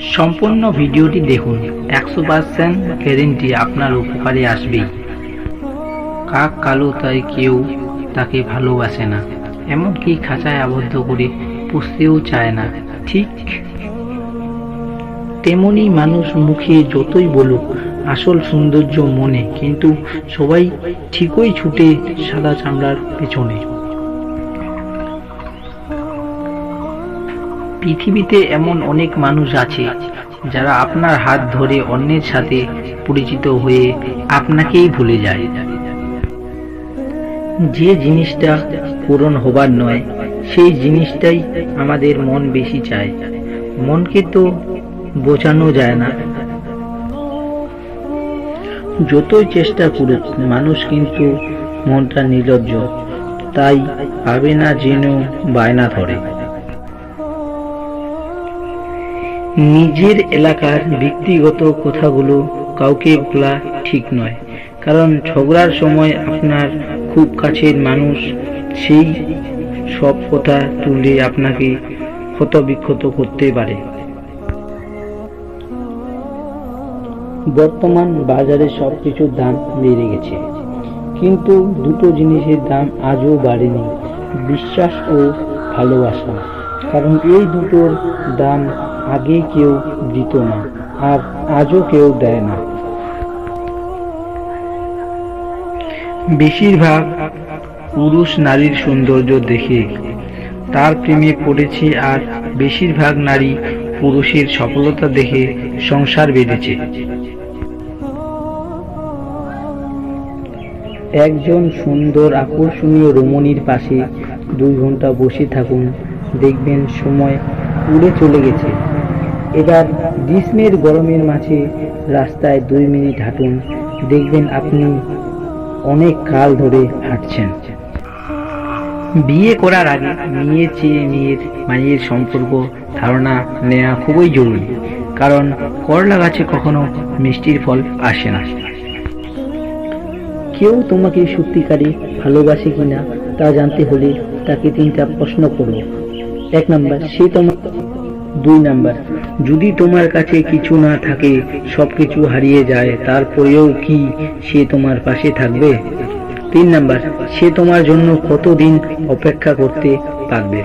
সম্পূর্ণ ভিডিওটি দেখুন। একশো পার্সেন্ট গ্যারেন্টি আপনার উপকারে আসবেই। কাক কালো তাই কেউ তাকে ভালোবাসে না। এমনকি খাঁচায় আবদ্ধ করে পুষতেও চায় না। ঠিক তেমনি মানুষ মুখে যতই বলুক, আসল সৌন্দর্য মনে, কিন্তু সবাই ঠিকই ছুটে সাদা চামড়ার পেছনে। পৃথিবীতে এমন অনেক মানুষ আছে যারা আপনার হাত ধরে অন্যের সাথে পরিচিত হয়ে আপনাকেই ভুলে যায়। যে জিনিসটা পূরণ হবার নয়, সেই জিনিসটাই আমাদের মন বেশি চায়। মনকে তো বোঝানো যায় না। যতই চেষ্টা করুক, মানুষ কিন্তু মনটা নির্লজ্জ, তাই পাবে না জেনেও বায়না ধরে। নিজের এলাকার ব্যক্তিগত কথাগুলো কাউকে বলা ঠিক নয়। কারণ ঝগড়ার সময় আপনার খুব কাছের মানুষ, সেই সব কথা তুলে আপনাকে ক্ষতবিক্ষত করতে পারে। বর্তমান বাজারে সব কিছুর দাম বেড়ে গেছে। কিন্তু দুটো জিনিসের দাম আজও বাড়েনি, বিশ্বাস ও ভালোবাসা। কারণ এই দুটোর দাম আগে কেউ দিত না আর আজও কেউ দেয় না। বেশিরভাগ পুরুষ নারীর সৌন্দর্য দেখে তার প্রেমে পড়েছে আর বেশিরভাগ নারী পুরুষের সফলতা দেখে সংসার বেঁধেছে। একজন সুন্দর আকর্ষণীয় রমণীর পাশে দুই ঘণ্টা বসে থাকুন দেখবেন সময় উড়ে চলে গেছে। এবার গ্রীষ্মের গরমের মাঝে রাস্তায় দুই মিনিট হাঁটুন। দেখবেন আপনি অনেক কাল ধরে হাঁটছেন। বিয়ে করার আগে মেয়ে চেয়ে মেয়ের মায়ের সম্পর্ক, ধারণা নেওয়া খুবই জরুরি। কারণ করলা গাছে কখনো মিষ্টির ফল আসে না। কেউ তোমাকে সত্যিকারে ভালোবাসে কিনা তা জানতে হলে তাকে তিনটা প্রশ্ন করো। এক নম্বর, সে তোমার দুই নাম্বার, যদি তোমার কাছে কিছু না থাকে, সবকিছু হারিয়ে যায়, তারপরেও কি সে তোমার পাশে থাকবে? তিন নাম্বার, সে তোমার জন্য কতদিন অপেক্ষা করতে পারবে?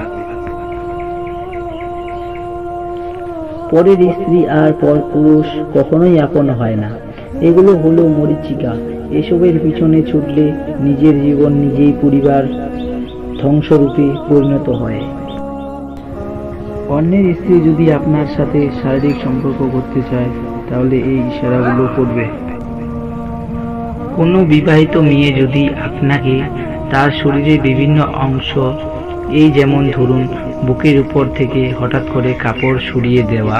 পরের স্ত্রী আর পর পুরুষ কখনোই আপন হয় না। এগুলো হলো মরিচিকা। এসবের পিছনে ছুটলে নিজের জীবন নিজেই পরিবার ধ্বংসরূপে পরিণত হয়। অন্যের স্ত্রী যদি আপনার সাথে শারীরিক সম্পর্ক করতে চায়, তাহলে এই ইশারাগুলো করবে। কোনো বিবাহিত মেয়ে যদি আপনাকে তার শরীরের বিভিন্ন অংশ, এই যেমন ধরুন বুকের উপর থেকে হঠাৎ করে কাপড় সরিয়ে দেওয়া,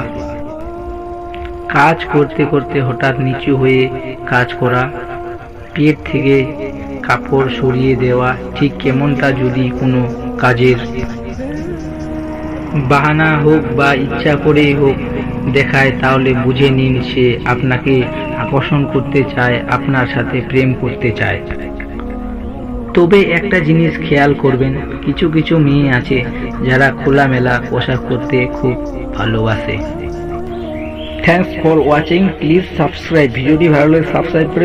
কাজ করতে করতে হঠাৎ নিচু হয়ে কাজ করা, পেট থেকে কাপড় সরিয়ে দেওয়া, ঠিক কেমনটা যদি কোনো কাজের বাহানা হোক বা ইচ্ছা করেই হোক দেখায়, তাহলে বুঝে নিন সে আপনাকে আকর্ষণ করতে চায়, আপনার সাথে প্রেম করতে চায়। তবে একটা জিনিস খেয়াল করবেন, কিছু কিছু মেয়ে আছে যারা খোলামেলা পোশাক করতে খুব ভালোবাসে। Thanks for watching please subscribe ভিডিওটি ভালো লাগলে সাবস্ক্রাইব করে